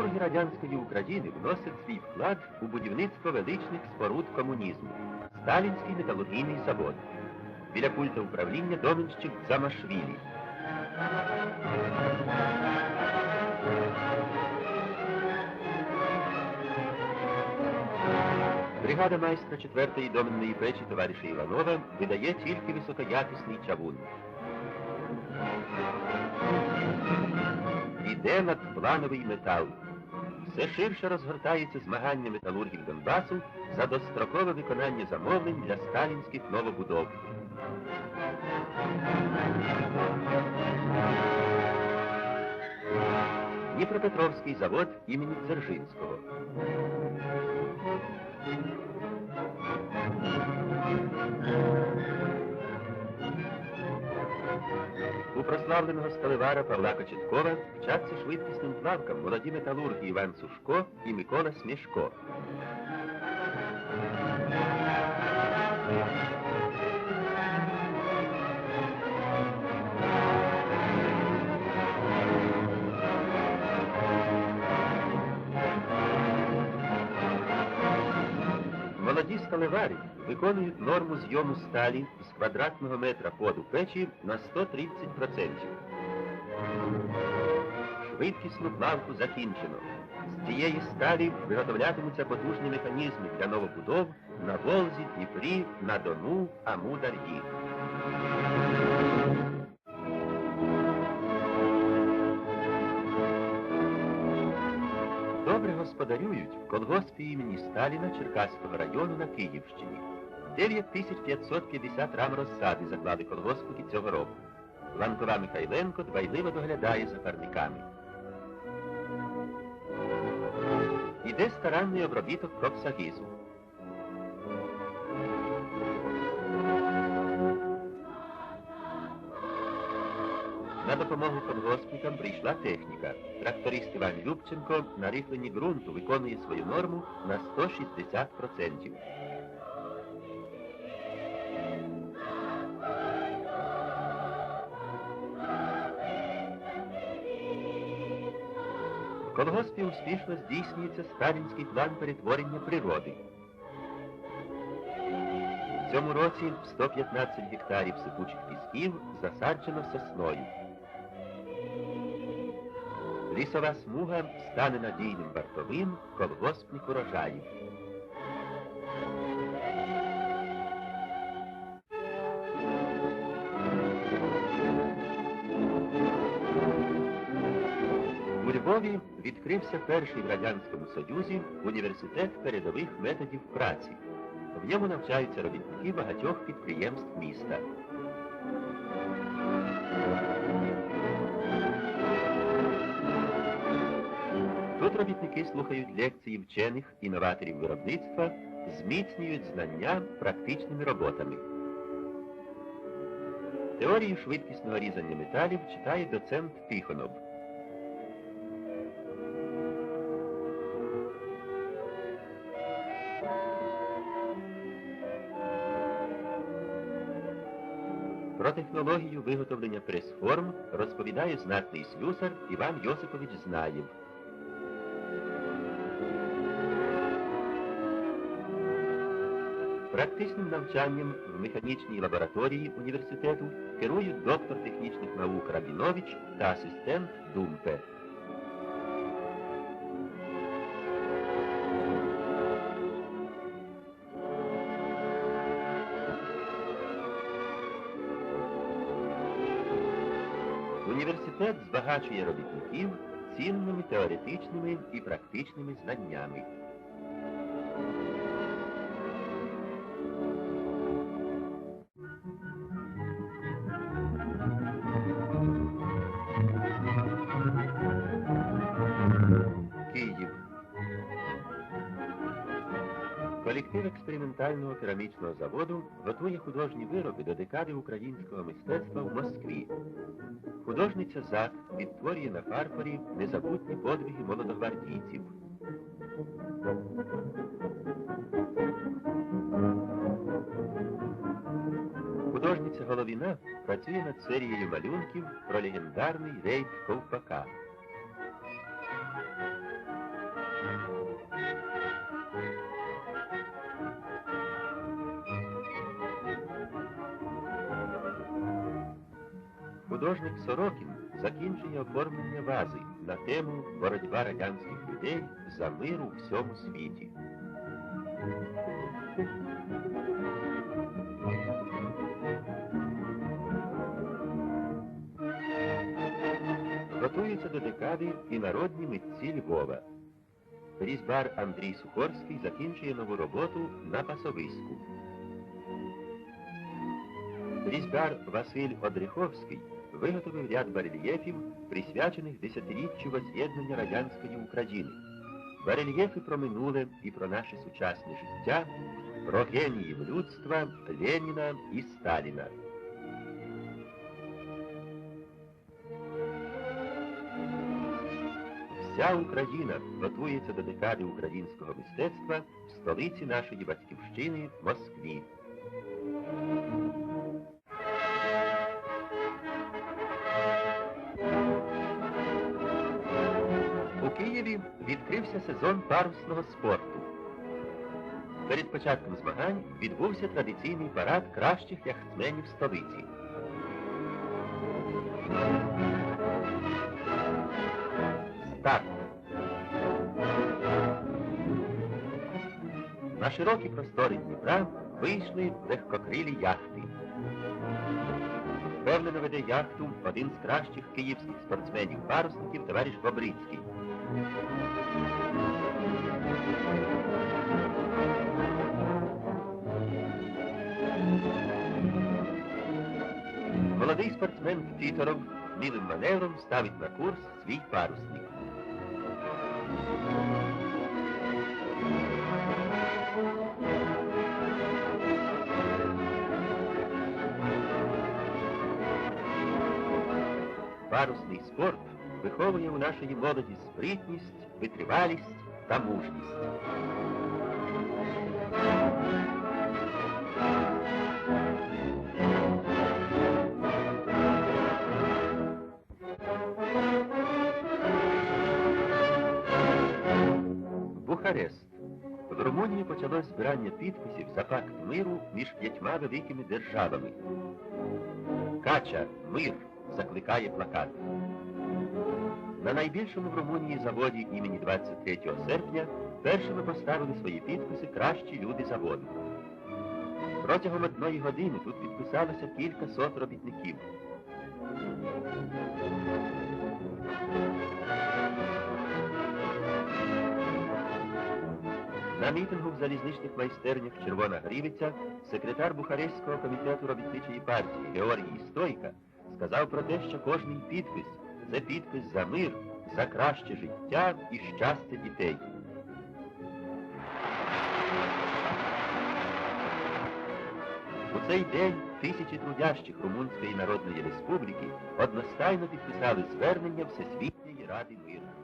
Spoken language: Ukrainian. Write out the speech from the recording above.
Металурги радянської України вносять свій вклад у будівництво величних споруд комунізму. Сталінський металургійний завод. Біля пульта управління доменщик Замашвілі. Бригада майстра 4-ї доменної печі товариша Іванова видає тільки високоякісний чавун. Іде надплановий метал. Все ширше розгортається змагання металургів Донбасу за дострокове виконання замовлень для сталінських новобудов. Дніпропетровський завод імені Дзержинського. У прославленого сталевара Павла Кочеткова вчаться швидкісним плавкам молоді металурги Іван Сушко і Микола Смішко. Молоді сталеварі виконують норму зйому сталі з квадратного метра поду печі на 130%. Швидкісну плавку закінчено. З цієї сталі виготовлятимуться потужні механізми для новобудов на Волзі, Дніпрі, на Дону, Амудар'ї. Добре господарюють в колгоспі імені Сталіна Черкаського району на Київщині. 9550 рам розсади заклали колгоспники цього року. Ланкова Михайленко дбайливо доглядає за парниками. Іде старанний обробіток коксагізу. На допомогу колгоспникам прийшла техніка. Тракторист Іван Любченко на рихленні ґрунту виконує свою норму на 160%. В колгоспі успішно здійснюється сталінський план перетворення природи. В цьому році 115 гектарів сипучих пісків засаджено сосною. Лісова смуга стане надійним вартовим колгоспних урожаїв. У Львові відкрився перший в Радянському Союзі університет передових методів праці. В ньому навчаються робітники багатьох підприємств міста. Робітники слухають лекції вчених, інноваторів виробництва, зміцнюють знання практичними роботами. Теорію швидкісного різання металів читає доцент Тихонов. Про технологію виготовлення прес-форм розповідає знатний слюсар Іван Йосипович Знаєв. Практичним навчанням в механічній лабораторії університету керують доктор технічних наук Рабінович та асистент Думпе. Університет збагачує робітників цінними теоретичними і практичними знаннями. Експериментального керамічного заводу готує художні вироби до декади українського мистецтва в Москві. Художниця ЗАК відтворює на фарфорі незабутні подвиги молодогвардійців. Художниця Головіна працює над серією малюнків про легендарний рейд Ковпака. Художник Сорокін закінчує оформлення вази на тему Боротьба радянських людей за мир у всьому світі. Готуються до декади і народні митці Львова. Різьбар Андрій Сухорський закінчує нову роботу на пасовиську. Різьбар Василь Одриховський виготовив ряд барельєфів, присвячених десятиріччю воз'єднання радянської України. Барельєфи про минуле і про наше сучасне життя, про геніїв людства Леніна і Сталіна. Вся Україна готується до декади українського мистецтва в столиці нашої батьківщини Москві. Відкрився сезон парусного спорту. Перед початком змагань відбувся традиційний парад кращих яхтсменів столиці. Старт. На широкі простори Дніпра вийшли легкокрилі яхти. Впевнено веде яхту один з кращих київських спортсменів-парусників товариш Бобрицький. Молодий спортсмен Тіторов мілим маневром ставить на курс свій парусник. Парусний спорт виховує у нашої молоді спритність, витривалість та мужність. Бухарест. В Румунії почалось збирання підписів за пакт миру між п'ятьма великими державами. Кача, мир, закликає плакат. На найбільшому в Румунії заводі імені 23 серпня першими поставили свої підписи кращі люди заводу. Протягом одної години тут підписалося кілька сот робітників. На мітингу в залізничних майстернях Червона Грівиця секретар Бухарестського комітету робітничої партії Георгій Стойка сказав про те, що кожний підпис це підпис за мир, за краще життя і щастя дітей. У цей день тисячі трудящих Румунської Народної Республіки одностайно підписали звернення Всесвітньої Ради миру.